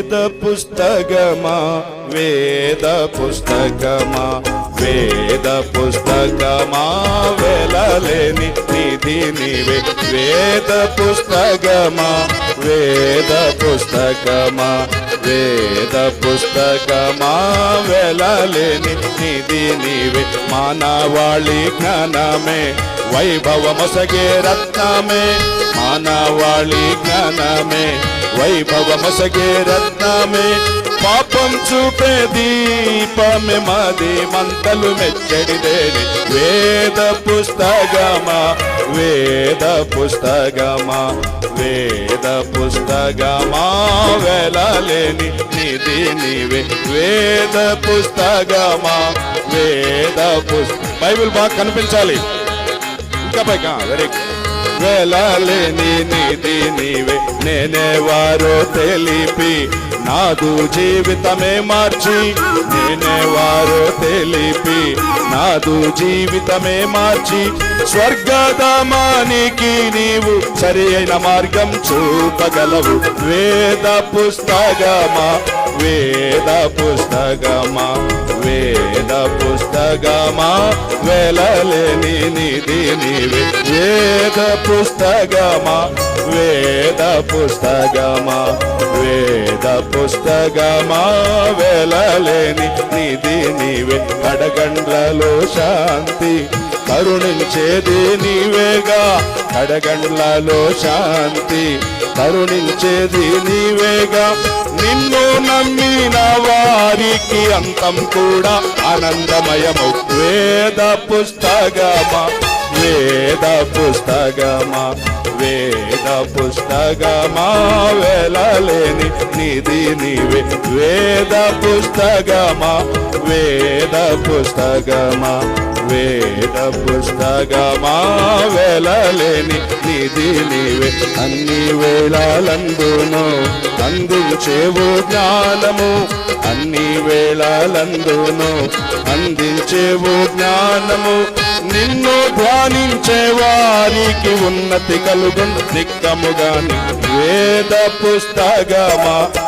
వేద పుస్తకమా? వేద పుస్తకమా? వేద పుస్తకమా? వెళ్ళలేని నిధి నీవే. వేద పుస్తకమా? వేద పుస్తకమా? వేద పుస్తకమా? వెళ్ళలేని నిధి నీవే. మానవాళి జ్ఞానమే. వైభవమొసగే రత్నమే మానవాళి జ్ఞానమే. వైభవమొసగే రత్నమే పాపం చూపే దీపమే మాది మంతలు మెచ్చడిదేని వేద పుస్తకమా వేద పుస్తకమా వేద పుస్తకమా వెళ్ళలేని నిధి నీవే. వేద పుస్తకమా వేద పుస్త బైబిల్ బాగా కనిపించాలి. ఇంకా పైగా వెరీ నిధి నీవే. నేనే వారో తెలిపి నాదు జీవితమే మార్చి. నేనే వారో తెలిపి నాదు జీవితమే మార్చి. స్వర్గధామానికి నీవు సరి అయిన మార్గం చూపగలవు. వేద పుస్తకమా వేద పుస్తకమా వేద పుస్తకమా వెలలేని నిధి నీవే. వేద పుస్తకమా వేద పుస్తకమా వేద పుస్తకమా వెలలేని నిధి నీవే. కడగండ్లలో శాంతి కరుణించేది నీవేగా. కడగండ్లలో శాంతి కరుణించేది నీవేగా. నిన్ను నమ్మిన వారికి అంతం కూడా ఆనందమయము. వేద పుస్తకమా? వేద పుస్తకమా వేద పుస్తకమా వెళ్ళలేని నిధి నీవే. వేద పుస్తకమా వేద పుస్తకమా వేద పుస్తకమా వెళ్ళలేని నిధి నీవే. అన్ని వేళలందును అందించేవు జ్ఞానము. అన్ని వేళలందును అందించేవు జ్ఞానము. నిన్ను ధ్యానించే వారికి ఉన్నతి కలుగు దిక్కముగాని వేద పుస్తకమా?